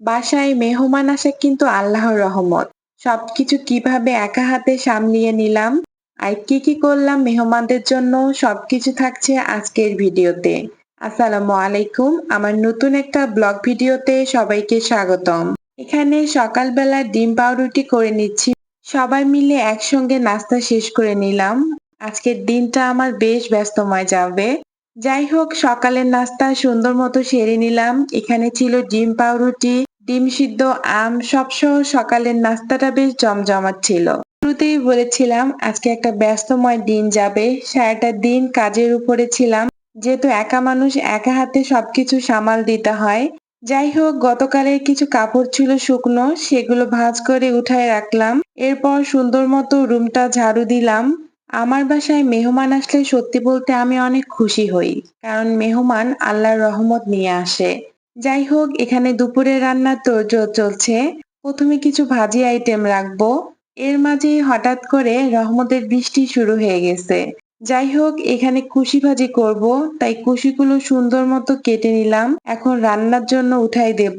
বাসায় মেহমান আসা কিন্তু আল্লাহর রহমত। সবকিছু কীভাবে একা হাতে সামলিয়ে নিলাম? আর কি কি করলাম মেহমানদের জন্য? সবকিছু থাকছে আজকের ভিডিওতে। আসসালামু আলাইকুম। আমার নতুন একটা ব্লগ ভিডিওতে সবাইকে স্বাগতম। এখানে সকালবেলা ডিম পাউরুটি করে নিচ্ছি। সবাই মিলে একসঙ্গে নাস্তা শেষ করে নিলাম। আজকের দিনটা আমার বেশ ব্যস্তময় যাবে। যাই হোক, সকালের নাস্তা সুন্দর মতো সেরে নিলাম। এখানে ছিল ডিম পাউরুটি ডিম সিদ্ধ, আম সবসহ সকালের নাস্তাটা বেশ জমজমাট ছিল। শুরুতেই বলেছিলাম, আজকে একটা ব্যস্তময় দিন যাবে। সারাটা দিন কাজের উপরে ছিলাম। যেহেতু একা মানুষ, একা হাতে সবকিছু সামাল দিতে হয়। যাই হোক, গতকালের কিছু কাপড় ছিল শুকনো, সেগুলো ভাঁজ করে উঠায় রাখলাম। এরপর সুন্দর মতো রুমটা ঝাড়ু দিলাম। আমার বাসায় মেহমান আসলে সত্যি বলতে আমি অনেক খুশি হই, কারণ মেহমান আল্লাহর রহমত নিয়ে আসে। যাই হোক এখানে দুপুরে রান্নার তোড়জোড় চলছে। প্রথমে কিছু ভাজি আইটেম রাখব। এর মাঝে হঠাৎ করে রহমতের বৃষ্টি শুরু হয়ে গেছে। যাই হোক এখানে কুশি ভাজি করব, তাই কুশিগুলো সুন্দর মতো কেটে নিলাম। এখন রান্নার জন্য উঠাই দেব।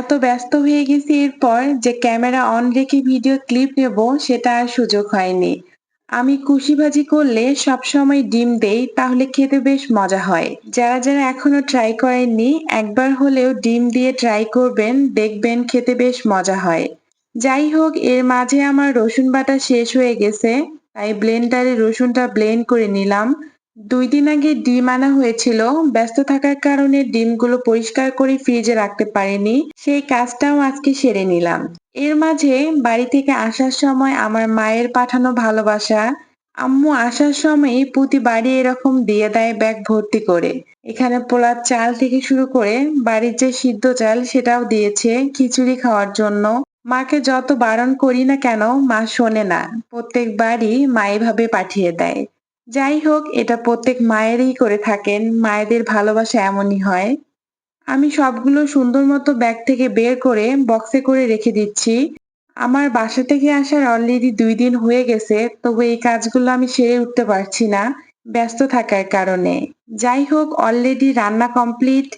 এত ব্যস্ত হয়ে গেছি এরপর যে ক্যামেরা অন রেখে ভিডিও ক্লিপ নেব, সেটা আর সুযোগ হয়নি। আমি কুশি ভাজি করলে সবসময় ডিম দেই, তাহলে খেতে বেশ মজা হয়। যারা যারা এখনও ট্রাই করেননি, একবার হলেও ডিম দিয়ে ট্রাই করবেন, দেখবেন খেতে বেশ মজা হয়। যাই হোক, এর মাঝে আমার রসুন বাটা শেষ হয়ে গেছে, তাই ব্লেন্ডারে রসুনটা ব্লেন্ড করে নিলাম। দুই দিন আগে ডিম আনা হয়েছিল, ব্যস্ত থাকার কারণে ডিমগুলো পরিষ্কার করে ফ্রিজে রাখতে পারিনি, সেই কাজটাও আজকে সেরে নিলাম। এর মাঝে বাড়ি থেকে আসার সময় আমার মায়ের পাঠানো ভালোবাসা। আম্মু আসার সময় প্রতি বাড়ি এরকম দিয়ে দেয় ব্যাগ ভর্তি করে। এখানে পোলার চাল থেকে শুরু করে বাড়ির যে সিদ্ধ চাল সেটাও দিয়েছে খিচুড়ি খাওয়ার জন্য। মাকে যত বারণ করি না কেন, মা শোনে না। প্রত্যেকবারই মা এভাবে পাঠিয়ে দেয়। যাই হোক, এটা প্রত্যেক মায়েরই করে থাকেন। মায়েদের ভালোবাসা এমনই হয়। আমি সবগুলো সুন্দর মতো ব্যাগ থেকে বের করে বক্সে করে রেখে দিচ্ছি। আমার বাসা থেকে আসার অলরেডি দুই দিন হয়ে গেছে, তবু এই কাজগুলো আমি সেরে উঠতে পারছি না। ব্যস্ত থাকার কারণে। যাই হোক অলরেডি রান্না কমপ্লিট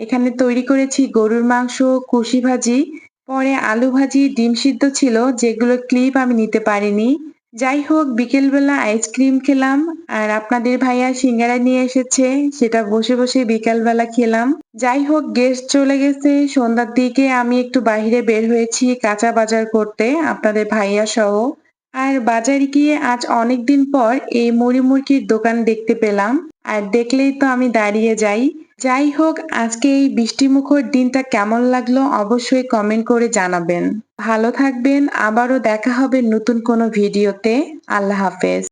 এখানে তৈরি করেছি গরুর মাংস, কুশি ভাজি, পরে আলু ভাজি, ডিম সিদ্ধ ছিল, যেগুলো ক্লিপ আমি নিতে পারিনি। যাই হোক বিকেলবেলা আইসক্রিম খেলাম আর আপনাদের ভাইয়া সিঙ্গারা নিয়ে এসেছে, সেটা বসে বসে বিকালবেলা খেলাম। যাই হোক গেস্ট চলে গেছে, সন্ধ্যার দিকে আমি একটু বাইরে বের হয়েছি কাঁচা বাজার করতে, আপনাদের ভাইয়া সহ। আর বাজারে গিয়ে আজ অনেকদিন পর এই মুড়ি মুরগির দোকান দেখতে পেলাম। আর দেখলেই তো আমি দাঁড়িয়ে যাই। যাই হোক আজকে এই বৃষ্টিমুখর দিনটা কেমন লাগল অবশ্যই কমেন্ট করে জানাবেন। ভালো থাকবেন, আবারও দেখা হবে নতুন কোনো ভিডিওতে। আল্লাহ হাফেজ।